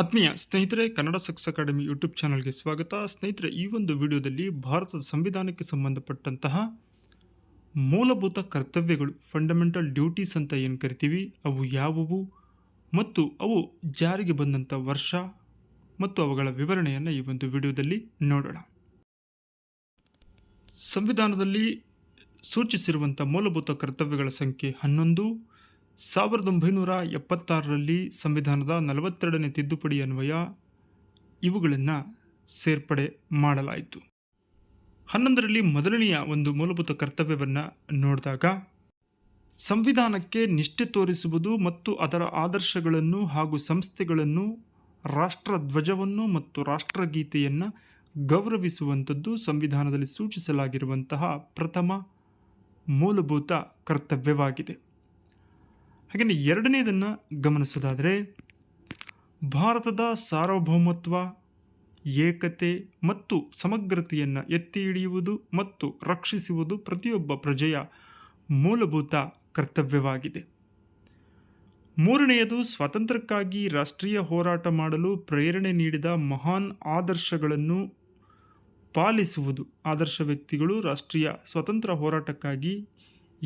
ಆತ್ಮೀಯ ಸ್ನೇಹಿತರೆ, Kannada sucks academy YouTube ಚಾನಲ್ಗೆ ಸ್ವಾಗತ. ಸ್ನೇಹಿತರೆ, ಈ ಒಂದು ವಿಡಿಯೋದಲ್ಲಿ ಭಾರತದ ಸಂವಿಧಾನಕ್ಕೆ ಸಂಬಂಧಪಟ್ಟಂತಹ ಮೂಲಭೂತ ಕರ್ತವ್ಯಗಳು ಫಂಡಮೆಂಟಲ್ ಡ್ಯೂಟೀಸ್ ಅಂತ ಏನು ಕರಿತೀವಿ, ಅವು ಯಾವುವು ಮತ್ತು ಅವು ಜಾರಿಗೆ ಬಂದಂಥ ವರ್ಷ ಮತ್ತು ಅವುಗಳ ವಿವರಣೆಯನ್ನು ಈ ಒಂದು ವಿಡಿಯೋದಲ್ಲಿ ನೋಡೋಣ. ಸಂವಿಧಾನದಲ್ಲಿ ಸೂಚಿಸಿರುವಂಥ ಮೂಲಭೂತ ಕರ್ತವ್ಯಗಳ ಸಂಖ್ಯೆ ಹನ್ನೊಂದು ಸಾವಿರದ ಒಂಬೈನೂರ ಎಪ್ಪತ್ತಾರರಲ್ಲಿ ಸಂವಿಧಾನದ ನಲವತ್ತೆರಡನೇ ತಿದ್ದುಪಡಿ ಅನ್ವಯ ಇವುಗಳನ್ನು ಸೇರ್ಪಡೆ ಮಾಡಲಾಯಿತು. ಹನ್ನೊಂದರಲ್ಲಿ ಮೊದಲನೆಯ ಒಂದು ಮೂಲಭೂತ ಕರ್ತವ್ಯವನ್ನು ನೋಡಿದಾಗ ಸಂವಿಧಾನಕ್ಕೆ ನಿಷ್ಠೆ ತೋರಿಸುವುದು ಮತ್ತು ಅದರ ಆದರ್ಶಗಳನ್ನು ಹಾಗೂ ಸಂಸ್ಥೆಗಳನ್ನು ರಾಷ್ಟ್ರ ಧ್ವಜವನ್ನು ಮತ್ತು ರಾಷ್ಟ್ರಗೀತೆಯನ್ನು ಗೌರವಿಸುವಂಥದ್ದು ಸಂವಿಧಾನದಲ್ಲಿ ಸೂಚಿಸಲಾಗಿರುವಂತಹ ಪ್ರಥಮ ಮೂಲಭೂತ ಕರ್ತವ್ಯವಾಗಿದೆ. ಹಾಗೆಯೇ ಎರಡನೇದನ್ನು ಗಮನಿಸೋದಾದರೆ, ಭಾರತದ ಸಾರ್ವಭೌಮತ್ವ, ಏಕತೆ ಮತ್ತು ಸಮಗ್ರತೆಯನ್ನು ಎತ್ತಿ ಹಿಡಿಯುವುದು ಮತ್ತು ರಕ್ಷಿಸುವುದು ಪ್ರತಿಯೊಬ್ಬ ಪ್ರಜೆಯ ಮೂಲಭೂತ ಕರ್ತವ್ಯವಾಗಿದೆ. ಮೂರನೆಯದು, ಸ್ವಾತಂತ್ರ್ಯಕ್ಕಾಗಿ ರಾಷ್ಟ್ರೀಯ ಹೋರಾಟ ಮಾಡಲು ಪ್ರೇರಣೆ ನೀಡಿದ ಮಹಾನ್ ಆದರ್ಶಗಳನ್ನು ಪಾಲಿಸುವುದು. ಆದರ್ಶ ವ್ಯಕ್ತಿಗಳು ರಾಷ್ಟ್ರೀಯ ಸ್ವತಂತ್ರ ಹೋರಾಟಕ್ಕಾಗಿ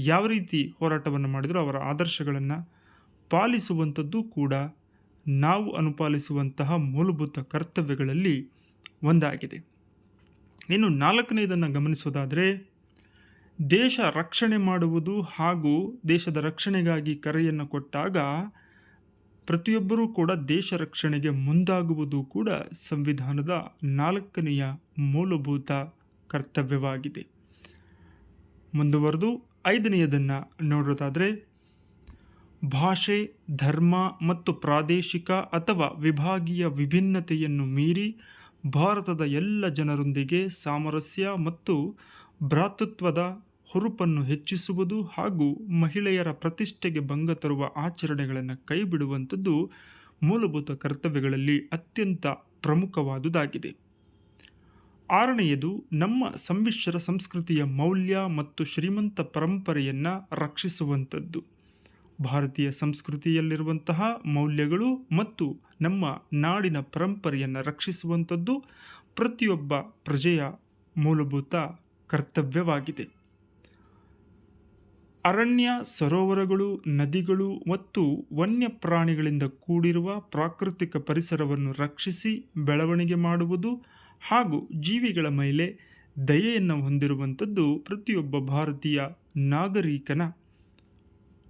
ಯಾವ ರೀತಿ ಹೋರಾಟವನ್ನು ಮಾಡಿದರೂ ಅವರ ಆದರ್ಶಗಳನ್ನು ಪಾಲಿಸುವಂಥದ್ದು ಕೂಡ ನಾವು ಅನುಪಾಲಿಸುವಂತಹ ಮೂಲಭೂತ ಕರ್ತವ್ಯಗಳಲ್ಲಿ ಒಂದಾಗಿದೆ. ಇನ್ನು ನಾಲ್ಕನೇದನ್ನು ಗಮನಿಸೋದಾದರೆ, ದೇಶ ರಕ್ಷಣೆ ಮಾಡುವುದು ಹಾಗೂ ದೇಶದ ರಕ್ಷಣೆಗಾಗಿ ಕರೆಯನ್ನು ಕೊಟ್ಟಾಗ ಪ್ರತಿಯೊಬ್ಬರೂ ಕೂಡ ದೇಶ ರಕ್ಷಣೆಗೆ ಮುಂದಾಗುವುದು ಕೂಡ ಸಂವಿಧಾನದ ನಾಲ್ಕನೆಯ ಮೂಲಭೂತ ಕರ್ತವ್ಯವಾಗಿದೆ. ಮುಂದುವರೆದು ಐದನೆಯದನ್ನು ನೋಡೋದಾದರೆ, ಭಾಷೆ, ಧರ್ಮ ಮತ್ತು ಪ್ರಾದೇಶಿಕ ಅಥವಾ ವಿಭಾಗೀಯ ವಿಭಿನ್ನತೆಯನ್ನು ಮೀರಿ ಭಾರತದ ಎಲ್ಲ ಜನರೊಂದಿಗೆ ಸಾಮರಸ್ಯ ಮತ್ತು ಭ್ರಾತೃತ್ವದ ಹುರುಪನ್ನು ಹೆಚ್ಚಿಸುವುದು ಹಾಗೂ ಮಹಿಳೆಯರ ಪ್ರತಿಷ್ಠೆಗೆ ಭಂಗ ತರುವ ಆಚರಣೆಗಳನ್ನು ಕೈಬಿಡುವಂಥದ್ದು ಮೂಲಭೂತ ಕರ್ತವ್ಯಗಳಲ್ಲಿ ಅತ್ಯಂತ ಪ್ರಮುಖವಾದುದಾಗಿದೆ. ಆರನೆಯದು, ನಮ್ಮ ಸಮ್ಮಿಶ್ರ ಸಂಸ್ಕೃತಿಯ ಮೌಲ್ಯ ಮತ್ತು ಶ್ರೀಮಂತ ಪರಂಪರೆಯನ್ನು ರಕ್ಷಿಸುವಂಥದ್ದು. ಭಾರತೀಯ ಸಂಸ್ಕೃತಿಯಲ್ಲಿರುವಂತಹ ಮೌಲ್ಯಗಳು ಮತ್ತು ನಮ್ಮ ನಾಡಿನ ಪರಂಪರೆಯನ್ನು ರಕ್ಷಿಸುವಂಥದ್ದು ಪ್ರತಿಯೊಬ್ಬ ಪ್ರಜೆಯ ಮೂಲಭೂತ ಕರ್ತವ್ಯವಾಗಿದೆ. ಅರಣ್ಯ, ಸರೋವರಗಳು, ನದಿಗಳು ಮತ್ತು ವನ್ಯ ಪ್ರಾಣಿಗಳಿಂದ ಕೂಡಿರುವ ಪ್ರಾಕೃತಿಕ ಪರಿಸರವನ್ನು ರಕ್ಷಿಸಿ ಬೆಳವಣಿಗೆ ಮಾಡುವುದು ಹಾಗೂ ಜೀವಿಗಳ ಮೇಲೆ ದಯೆಯನ್ನು ಹೊಂದಿರುವಂಥದ್ದು ಪ್ರತಿಯೊಬ್ಬ ಭಾರತೀಯ ನಾಗರಿಕನ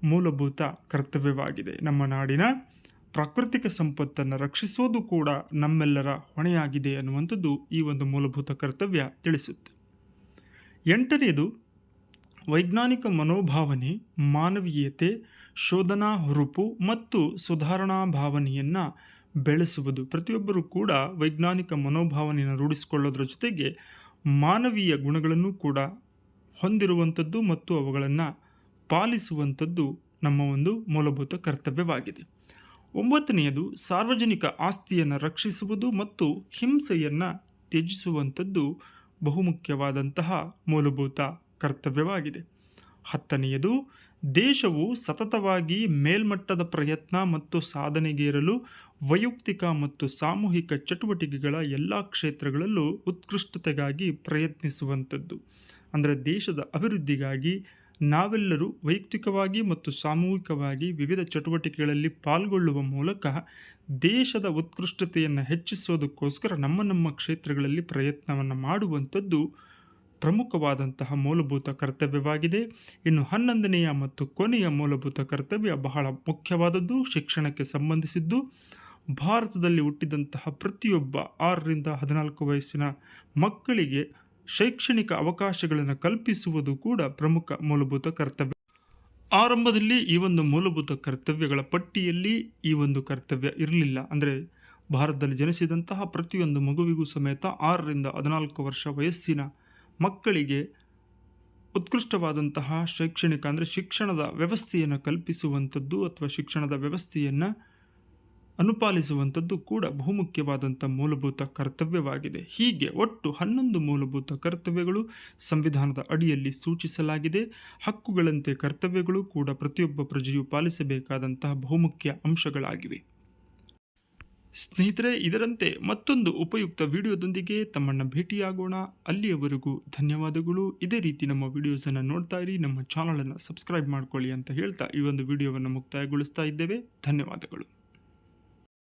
ಮೂಲಭೂತ ಕರ್ತವ್ಯವಾಗಿದೆ. ನಮ್ಮ ನಾಡಿನ ಪ್ರಾಕೃತಿಕ ಸಂಪತ್ತನ್ನು ರಕ್ಷಿಸೋದು ಕೂಡ ನಮ್ಮೆಲ್ಲರ ಹೊಣೆಯಾಗಿದೆ ಅನ್ನುವಂಥದ್ದು ಈ ಒಂದು ಮೂಲಭೂತ ಕರ್ತವ್ಯ ತಿಳಿಸುತ್ತೆ. ಎಂಟನೆಯದು, ವೈಜ್ಞಾನಿಕ ಮನೋಭಾವನೆ, ಮಾನವೀಯತೆ, ಶೋಧನಾ ಹುರುಪು ಮತ್ತು ಸುಧಾರಣಾ ಭಾವನೆಯನ್ನು ಬೆಳೆಸುವುದು. ಪ್ರತಿಯೊಬ್ಬರೂ ಕೂಡ ವೈಜ್ಞಾನಿಕ ಮನೋಭಾವನೆಯನ್ನು ರೂಢಿಸಿಕೊಳ್ಳೋದ್ರ ಜೊತೆಗೆ ಮಾನವೀಯ ಗುಣಗಳನ್ನು ಕೂಡ ಹೊಂದಿರುವಂಥದ್ದು ಮತ್ತು ಅವುಗಳನ್ನು ಪಾಲಿಸುವಂಥದ್ದು ನಮ್ಮ ಒಂದು ಮೂಲಭೂತ ಕರ್ತವ್ಯವಾಗಿದೆ. ಒಂಬತ್ತನೆಯದು, ಸಾರ್ವಜನಿಕ ಆಸ್ತಿಯನ್ನು ರಕ್ಷಿಸುವುದು ಮತ್ತು ಹಿಂಸೆಯನ್ನು ತ್ಯಜಿಸುವಂಥದ್ದು ಬಹುಮುಖ್ಯವಾದಂತಹ ಮೂಲಭೂತ ಕರ್ತವ್ಯವಾಗಿದೆ. ಹತ್ತನೆಯದು, ದೇಶವು ಸತತವಾಗಿ ಮೇಲ್ಮಟ್ಟದ ಪ್ರಯತ್ನ ಮತ್ತು ಸಾಧನೆಗೇರಲು ವೈಯಕ್ತಿಕ ಮತ್ತು ಸಾಮೂಹಿಕ ಚಟುವಟಿಕೆಗಳ ಎಲ್ಲ ಕ್ಷೇತ್ರಗಳಲ್ಲೂ ಉತ್ಕೃಷ್ಟತೆಗಾಗಿ ಪ್ರಯತ್ನಿಸುವಂಥದ್ದು. ಅಂದರೆ ದೇಶದ ಅಭಿವೃದ್ಧಿಗಾಗಿ ನಾವೆಲ್ಲರೂ ವೈಯಕ್ತಿಕವಾಗಿ ಮತ್ತು ಸಾಮೂಹಿಕವಾಗಿ ವಿವಿಧ ಚಟುವಟಿಕೆಗಳಲ್ಲಿ ಪಾಲ್ಗೊಳ್ಳುವ ಮೂಲಕ ದೇಶದ ಉತ್ಕೃಷ್ಟತೆಯನ್ನು ಹೆಚ್ಚಿಸೋದಕ್ಕೋಸ್ಕರ ನಮ್ಮ ನಮ್ಮ ಕ್ಷೇತ್ರಗಳಲ್ಲಿ ಪ್ರಯತ್ನವನ್ನು ಮಾಡುವಂಥದ್ದು ಪ್ರಮುಖವಾದಂತಹ ಮೂಲಭೂತ ಕರ್ತವ್ಯವಾಗಿದೆ. ಇನ್ನು ಹನ್ನೊಂದನೆಯ ಮತ್ತು ಕೊನೆಯ ಮೂಲಭೂತ ಕರ್ತವ್ಯ ಬಹಳ ಮುಖ್ಯವಾದದ್ದು, ಶಿಕ್ಷಣಕ್ಕೆ ಸಂಬಂಧಿಸಿದ್ದು. ಭಾರತದಲ್ಲಿ ಹುಟ್ಟಿದಂತಹ ಪ್ರತಿಯೊಬ್ಬ ಆರರಿಂದ ಹದಿನಾಲ್ಕು ವಯಸ್ಸಿನ ಮಕ್ಕಳಿಗೆ ಶೈಕ್ಷಣಿಕ ಅವಕಾಶಗಳನ್ನು ಕಲ್ಪಿಸುವುದು ಕೂಡ ಪ್ರಮುಖ ಮೂಲಭೂತ ಕರ್ತವ್ಯ. ಆರಂಭದಲ್ಲಿ ಈ ಒಂದು ಮೂಲಭೂತ ಕರ್ತವ್ಯಗಳ ಪಟ್ಟಿಯಲ್ಲಿ ಈ ಒಂದು ಕರ್ತವ್ಯ ಇರಲಿಲ್ಲ. ಅಂದರೆ ಭಾರತದಲ್ಲಿ ಜನಿಸಿದಂತಹ ಪ್ರತಿಯೊಂದು ಮಗುವಿಗೂ ಸಮೇತ ಆರರಿಂದ ಹದಿನಾಲ್ಕು ವರ್ಷ ವಯಸ್ಸಿನ ಮಕ್ಕಳಿಗೆ ಉತ್ಕೃಷ್ಟವಾದಂತಹ ಶೈಕ್ಷಣಿಕ, ಅಂದರೆ ಶಿಕ್ಷಣದ ವ್ಯವಸ್ಥೆಯನ್ನು ಕಲ್ಪಿಸುವಂಥದ್ದು ಅಥವಾ ಶಿಕ್ಷಣದ ವ್ಯವಸ್ಥೆಯನ್ನು ಅನುಪಾಲಿಸುವಂಥದ್ದು ಕೂಡ ಬಹುಮುಖ್ಯವಾದಂಥ ಮೂಲಭೂತ ಕರ್ತವ್ಯವಾಗಿದೆ. ಹೀಗೆ ಒಟ್ಟು ಹನ್ನೊಂದು ಮೂಲಭೂತ ಕರ್ತವ್ಯಗಳು ಸಂವಿಧಾನದ ಅಡಿಯಲ್ಲಿ ಸೂಚಿಸಲಾಗಿದೆ. ಹಕ್ಕುಗಳಂತೆ ಕರ್ತವ್ಯಗಳು ಕೂಡ ಪ್ರತಿಯೊಬ್ಬ ಪ್ರಜೆಯು ಪಾಲಿಸಬೇಕಾದಂತಹ ಬಹುಮುಖ್ಯ ಅಂಶಗಳಾಗಿವೆ. ಸ್ನೇಹಿತರೆ, ಇದರಂತೆ ಮತ್ತೊಂದು ಉಪಯುಕ್ತ ವಿಡಿಯೋದೊಂದಿಗೆ ತಮ್ಮನ್ನು ಭೇಟಿಯಾಗೋಣ. ಅಲ್ಲಿಯವರೆಗೂ ಧನ್ಯವಾದಗಳು. ಇದೇ ರೀತಿ ನಮ್ಮ ವಿಡಿಯೋಸನ್ನು ನೋಡ್ತಾ ಇರಿ. ನಮ್ಮ ಚಾನಲನ್ನು ಸಬ್ಸ್ಕ್ರೈಬ್ ಮಾಡ್ಕೊಳ್ಳಿ ಅಂತ ಹೇಳ್ತಾ ಈ ಒಂದು ವಿಡಿಯೋವನ್ನು ಮುಕ್ತಾಯಗೊಳಿಸ್ತಾ ಇದ್ದೇವೆ. ಧನ್ಯವಾದಗಳು.